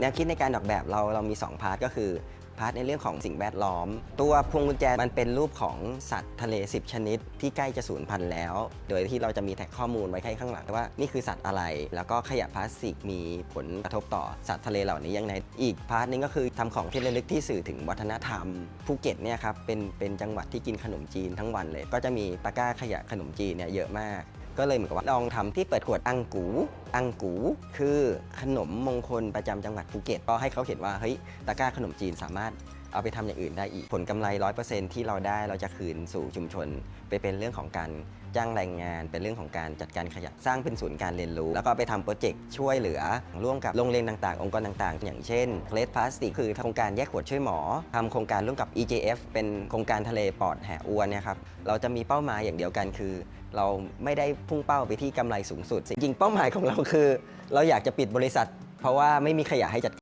แนวคิดในการออกแบบเราเรามี 2 พาร์ทก็คือพาร์ทในเรื่องของสิ่งแวดล้อม ตัวพวงกุญแจมันเป็นรูปของสัตว์ทะเล 10 ชนิด ที่ใกล้จะสูญพันธุ์แล้ว โดยที่เราจะมีแท็กข้อมูลไว้ให้ข้างหลังว่านี่คือสัตว์อะไร แล้วก็ขยะพลาสติกมีผลกระทบต่อสัตว์ทะเลเหล่านี้ยังไงอีกพาร์ทนึงก็คือทำของที่ระลึกที่สื่อถึงวัฒนธรรมภูเก็ตเนี่ยครับเป็นเป็นจังหวัดที่กินขนมจีนทั้งวันเลย ก็จะมีตะกร้าขยะขนมจีนเนี่ยเยอะมาก ก็เลยเหมือนกับว่าลองทำที่เปิดขวดอังกู อังกู คือขนมมงคลประจำจังหวัดภูเก็ตก็ให้เขาเห็นว่าเฮ้ยตะกร้าขนมจีนสามารถ เอาไปทำอย่างอื่นได้อีก ผลกำไร 100%ที่เราได้เราจะคืนสู่ชุมชน ไปเป็นเรื่องของการจ้างแรงงาน เป็นเรื่องของการจัดการขยะสร้างเป็นศูนย์การเรียนรู้ แล้วก็ไปทำโปรเจกต์ช่วยเหลือ ร่วมกับโรงเรียนต่างๆ องค์กรต่างๆ อย่างเช่นเพลสพลาสติกคือโครงการแยกขวดช่วยหมอทำโครงการร่วมกับ EJF เป็นโครงการทะเลปลอดแห่อวนนี่ยครับเราจะมีเป้าหมายอย่างเดียวกันคือ เราไม่ได้พุ่งเป้าไปที่กำไรสูงสุดจริงเป้าหมายของเราคือ เราอยากจะปิดบริษัท เพราะว่าไม่มีขยะให้จัด